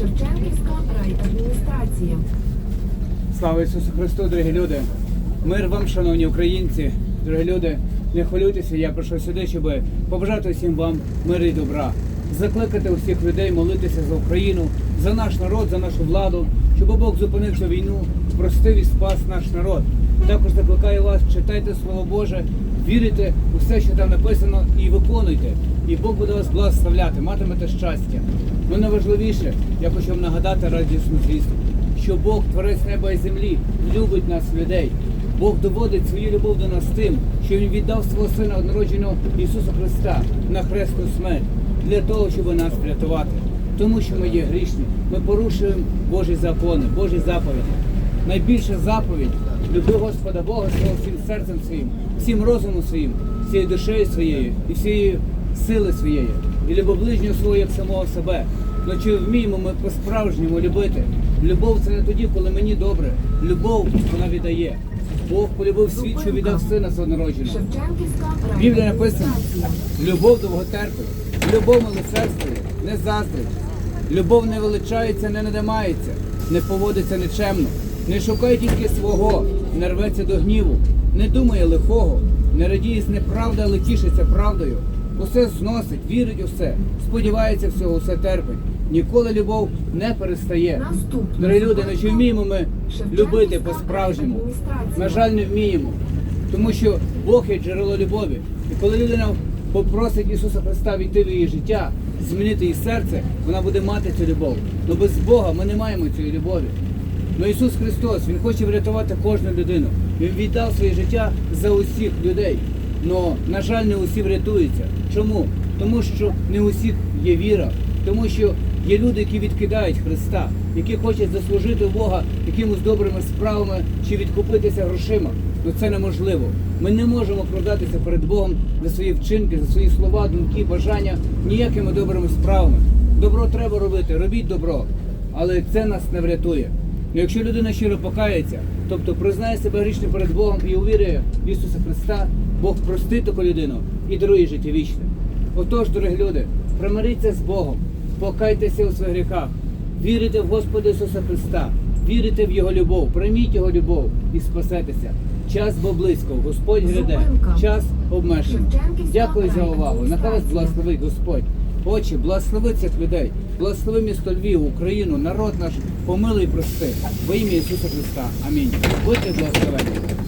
Шевченківська райадміністрація. Слава Ісусу Христу, дорогі люди! Мир вам, шановні українці, дорогі люди, не хвилюйтеся, я прийшов сюди, щоб побажати всім вам миру і добра, закликати усіх людей молитися за Україну, за наш народ, за нашу владу, щоб Бог зупинив цю війну, простив і спас наш народ. Також закликаю вас, читайте Слово Боже, вірите у все, що там написано, і виконуйте. І Бог буде вас благословляти, матимете щастя. Ну найважливіше, я хочу вам нагадати радісну звістку що Бог, творець неба і землі, любить нас, людей. Бог доводить свою любов до нас тим, що Він віддав свого Сина однородженого Ісуса Христа на хресну смерть для того, щоб нас врятувати. Тому що ми є грішні, ми порушуємо Божі закони, Божі заповіді. Найбільша заповідь люби Господа Бога свого всім серцем своїм, всім розумом своїм, всією душею своєю і всією сили своєї. І люби ближнього свого як самого себе. Ну чи вміємо ми по-справжньому любити? Любов це не тоді, коли мені добре. Любов вона віддає. Бог полюбив світ, що віддав сина свого народженого. Біблія написано, любов довготерпить, любов милосердствує, не заздрить. Любов не величається, не надимається, не поводиться нечемно, не шукає тільки свого, не рветься до гніву, не думає лихого, не радіє з неправди, але тішиться правдою. Усе зносить, вірить у все, сподівається всього, усе терпить. Ніколи любов не перестає. Дорогі люди, ну чи вміємо ми любити по-справжньому? На жаль, не вміємо. Тому що Бог є джерело любові. І коли людина попросить Ісуса Христа війти в її життя, змінити її серце, вона буде мати цю любов. Ну без Бога ми не маємо цієї любові. Ну Ісус Христос, Він хоче врятувати кожну людину. Він віддав своє життя за усіх людей. Но, на жаль, не усі врятуються. Чому? Тому що не у всіх є віра, тому що є люди, які відкидають Христа, які хочуть заслужити Бога якимось добрими справами чи відкупитися грошима. Ну це неможливо. Ми не можемо продатися перед Богом за свої вчинки, за свої слова, думки, бажання ніякими добрими справами. Добро треба робити, робіть добро, але це нас не врятує. Ну, якщо людина щиро покається, тобто признає себе грішним перед Богом і увірує в Ісуса Христа, Бог простить таку людину і дарує життя вічне. Отож, дорогі люди, примиріться з Богом, покайтеся у своїх гріхах, вірите в Господа Ісуса Христа, вірите в Його любов, прийміть Його любов і спасетеся. Час бо близько, Господь гряде, час обмежений. Дякую за увагу. Нехай вас благословить Господь. Отче, благослови цих людей, благослови місто Львів, Україну, народ наш, помилуй прости. Во ім'я Ісуса Христа. Амінь. Будьте благословені.